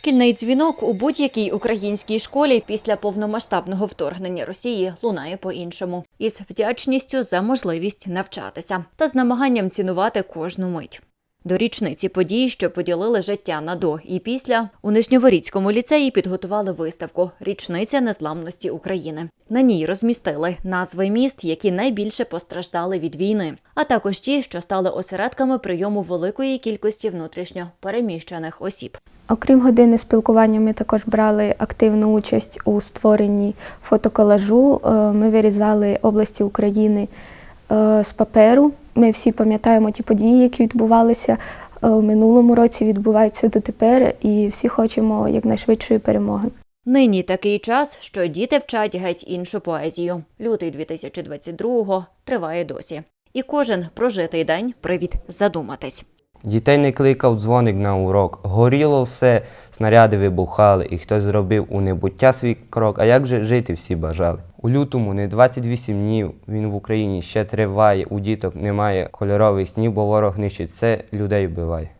Шкільний дзвінок у будь-якій українській школі після повномасштабного вторгнення Росії лунає по-іншому із вдячністю за можливість навчатися та з намаганням цінувати кожну мить. До річниці подій, що поділили життя на до і після, у Нижньоворіцькому ліцеї підготували виставку Річниця незламності України. На ній розмістили назви міст, які найбільше постраждали від війни, а також ті, що стали осередками прийому великої кількості внутрішньо переміщених осіб. Окрім години спілкування, ми також брали активну участь у створенні фотоколажу. Е, Ми вирізали області України е, з паперу. Ми всі пам'ятаємо ті події, які відбувалися е, у минулому році, відбуваються дотепер, і всі хочемо якнайшвидшої перемоги. Нині такий час, що діти вчать геть іншу поезію. Лютий 2022-го триває досі. І кожен прожитий день привід задуматись. Дітей не кликав дзвоник на урок. Горіло все, снаряди вибухали, і хтось зробив у небуття свій крок. А як же жити всі бажали? У лютому не 28 днів він в Україні ще триває. У діток немає кольорових снів, бо ворог нищить це, людей вбиває.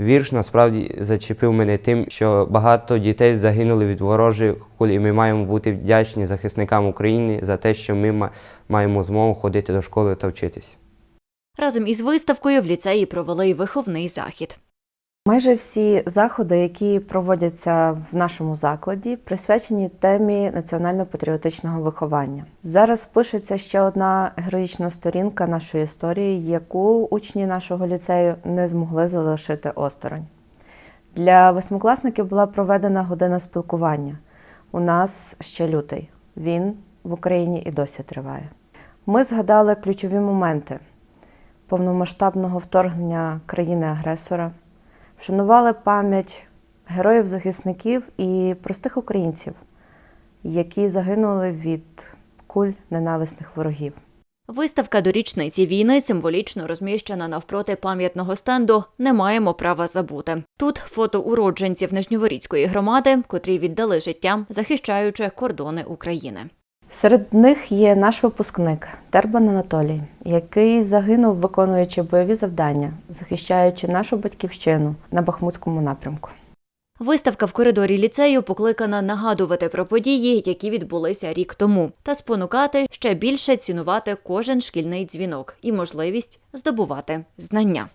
Вірш насправді зачепив мене тим, що багато дітей загинули від ворожих куль, і ми маємо бути вдячні захисникам України за те, що ми маємо змогу ходити до школи та вчитись. Разом із виставкою в ліцеї провели й виховний захід. Майже всі заходи, які проводяться в нашому закладі, присвячені темі національно-патріотичного виховання. Зараз пишеться ще одна героїчна сторінка нашої історії, яку учні нашого ліцею не змогли залишити осторонь. Для восьмикласників була проведена година спілкування. У нас ще лютий. Він в Україні і досі триває. Ми згадали ключові моменти повномасштабного вторгнення країни-агресора, вшанували пам'ять героїв-захисників і простих українців, які загинули від куль ненависних ворогів. Виставка до річниці війни символічно розміщена навпроти пам'ятного стенду Не маємо права забути. Тут фото уродженців Нижньоворіцької громади, котрі віддали життя, захищаючи кордони України. Серед них є наш випускник Тербан Анатолій, який загинув, виконуючи бойові завдання, захищаючи нашу батьківщину на Бахмутському напрямку. Виставка в коридорі ліцею покликана нагадувати про події, які відбулися рік тому, та спонукати ще більше цінувати кожен шкільний дзвінок і можливість здобувати знання.